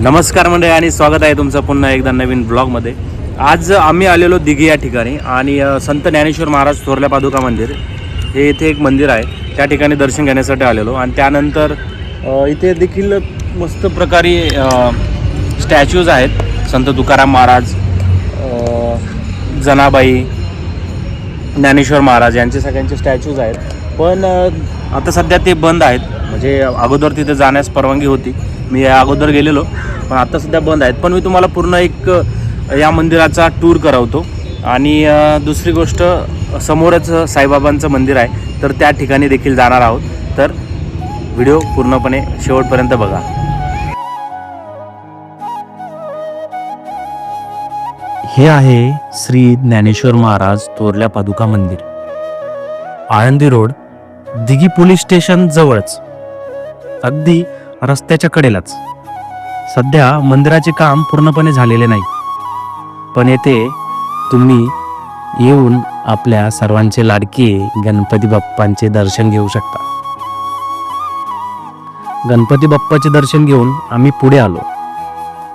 नमस्कार मंडळी आणि स्वागत आहे तुमचं पुन्हा एकदा नवीन ब्लॉगमध्ये. आज आम्ही आलेलो दिघे या ठिकाणी आणि संत ज्ञानेश्वर महाराज थोरल्या पादुका मंदिर. हे इथे एक मंदिर आहे. त्या ठिकाणी दर्शन घेण्यासाठी आलेलो आणि त्यानंतर इथे देखील मस्त प्रकारे स्टॅच्यूज आहेत. संत तुकाराम महाराज जनाबाई ज्ञानेश्वर महाराज यांचे सगळ्यांचे स्टॅच्यूज आहेत. पण आता सध्या ते बंद आहेत. म्हणजे अगोदर तिथे जाण्यास परवानगी होती. मी या अगोदर गेलेलो पण आता सध्या बंद आहेत. पण मी तुम्हाला पूर्ण एक या मंदिराचा टूर करवतो. आणि दुसरी गोष्ट समोरच साईबाबांचं मंदिर आहे तर त्या ठिकाणी देखील जाणार आहोत. तर व्हिडिओ पूर्णपणे शेवटपर्यंत बघा. हे आहे श्री ज्ञानेश्वर महाराज तोरल्या पादुका मंदिर. Alandi road Dighi police station जवळच. अगदी रस्त्याच्या कडेलाच. सध्या मंदिराचे काम पूर्णपणे झालेले नाही. पण येथे तुम्ही येऊन आपल्या सर्वांचे लाडके गणपती बाप्पांचे दर्शन घेऊ शकता. गणपती बाप्पाचे दर्शन घेऊन आम्ही पुढे आलो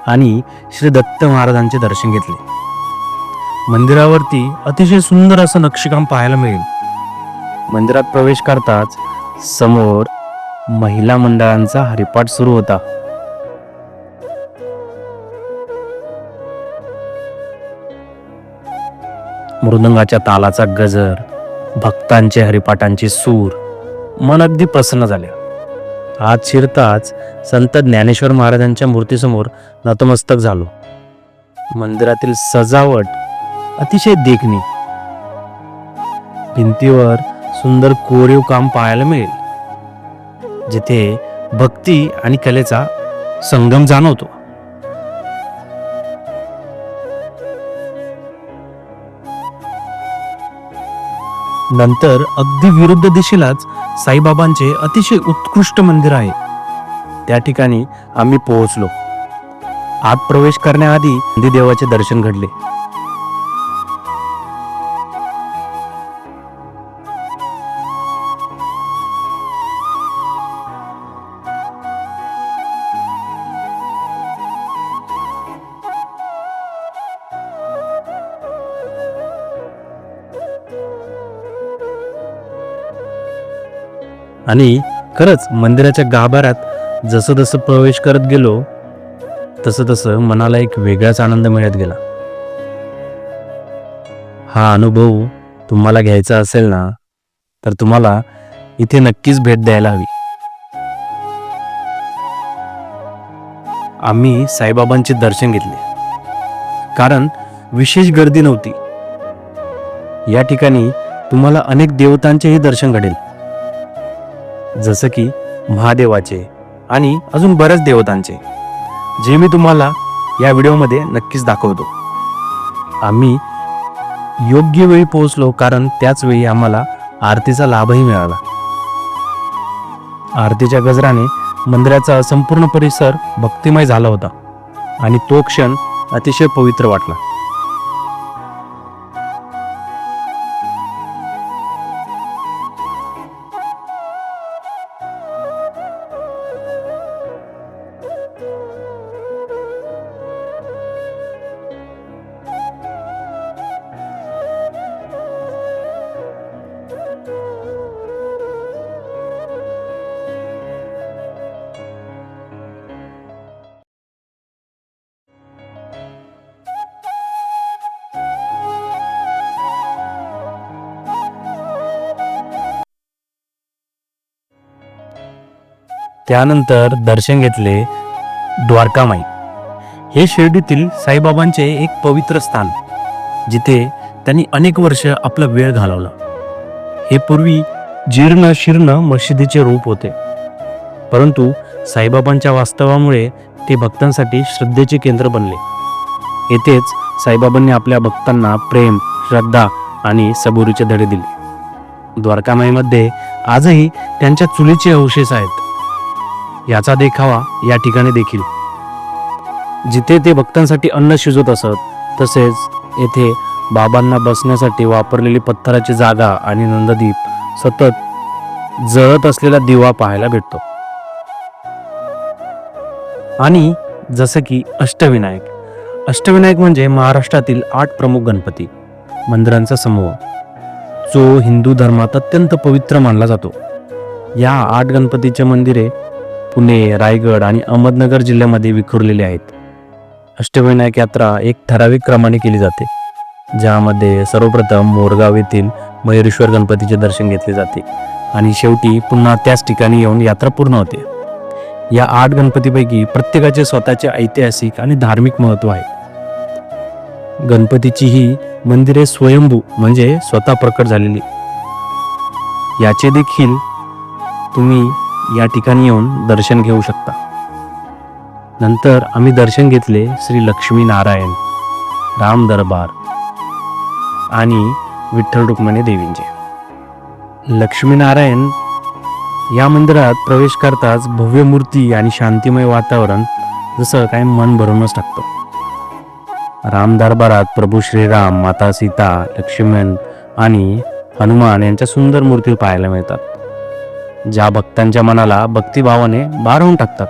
आणि श्री दत्त महाराजांचे दर्शन घेतले. मंदिरावरती अतिशय सुंदर असं नक्षीकाम पाहायला मिळेल. मंदिरात प्रवेश करताच समोर महिला मंडळांचा हरिपाठ सुरू होता. मृदंगाच्या तालाचा गजर भक्तांचे हरिपाठांचे सूर मन अगदी प्रसन्न झाले. आत शिरताच संत ज्ञानेश्वर महाराजांच्या मूर्तीसमोर नतमस्तक झालो. मंदिरातील सजावट अतिशय देखणी भिंतीवर सुंदर कोरीव काम पाहायला मिळेल. जिथे भक्ती आणि कलेचा संगम जाणवतो. नंतर अगदी विरुद्ध दिशेलाच साईबाबांचे अतिशय उत्कृष्ट मंदिर आहे. त्या ठिकाणी आम्ही पोहोचलो. आत प्रवेश करण्याआधी देवाचे दर्शन घडले. आणि खरंच मंदिराच्या गाभाऱ्यात जसं जसं प्रवेश करत गेलो तसं तसं मनाला एक वेगळाच आनंद मिळत गेला. हा अनुभव तुम्हाला घ्यायचा असेल ना तर तुम्हाला इथे नक्कीच भेट द्यायला हवी. आम्ही साईबाबांचे दर्शन घेतले. कारण विशेष गर्दी नव्हती. या ठिकाणी तुम्हाला अनेक देवतांचेही दर्शन घडेल. जसं की महादेवाचे आणि अजून बऱ्याच देवतांचे जे मी तुम्हाला या व्हिडिओमध्ये नक्कीच दाखवतो. आम्ही योग्य वेळी पोहोचलो कारण त्याच वेळी आम्हाला आरतीचा लाभही मिळाला. आरतीच्या गजराने मंदिराचा संपूर्ण परिसर भक्तिमय झाला होता आणि तो क्षण अतिशय पवित्र वाटला. त्यानंतर दर्शन घेतले द्वारकामाई. हे शिर्डीतील साईबाबांचे एक पवित्र स्थान जिथे त्यांनी अनेक वर्ष आपला वेळ घालवला. हे पूर्वी जीर्ण शीर्ण मशिदीचे रूप होते. परंतु साईबाबांच्या वास्तवामुळे ते भक्तांसाठी श्रद्धेचे केंद्र बनले. येथेच साईबाबांनी आपल्या भक्तांना प्रेम श्रद्धा आणि सबुरीचे धडे दिले. द्वारकामाईमध्ये आजही त्यांच्या चुलीचे अवशेष आहेत. याचा देखावा या ठिकाणी देखील. जिथे ते भक्तांसाठी अन्न शिजवत असत तसेच येथे बाबांना बसण्यासाठी वापरलेली पत्थराची जागा आणि नंददीप सतत जळत असलेला दिवा पाहायला भेटतो. आणि जसं की अष्टविनायक. अष्टविनायक म्हणजे महाराष्ट्रातील आठ प्रमुख गणपती मंदिरांचा समूह जो हिंदू धर्मात अत्यंत पवित्र मानला जातो. या आठ गणपतीचे मंदिरे पुणे रायगड आणि अहमदनगर जिल्ह्यामध्ये विखुरलेले आहेत. अष्टविनायक यात्रा एक ठराविक क्रमाने केली जाते ज्यामध्ये सर्वप्रथम मोरगाव येथील मयुरेश्वर गणपतीचे दर्शन घेतले जाते आणि शेवटी पुन्हा त्याच ठिकाणी येऊन यात्रा पूर्ण होते. या आठ गणपतीपैकी प्रत्येकाचे स्वतःचे ऐतिहासिक आणि धार्मिक महत्त्व आहे. गणपतीची ही मंदिरे स्वयंभू म्हणजे स्वतः प्रकट झालेली. याचे देखील तुम्ही या ठिकाणी येऊन दर्शन घेऊ शकता. नंतर आम्ही दर्शन घेतले श्री लक्ष्मी नारायण राम दरबार आणि विठ्ठल रुक्मिणी देवींचे. लक्ष्मीनारायण या मंदिरात प्रवेश करताच भव्य मूर्ती आणि शांतिमय वातावरण जसं काय मन भरूनच टाकतं. राम दरबारात प्रभू श्रीराम माता सीता लक्ष्मण आणि हनुमान यांच्या सुंदर मूर्ती पाहायला मिळतात. ज्या भक्तांच्या मनाला भक्तिभावाने भारावून टाकतात.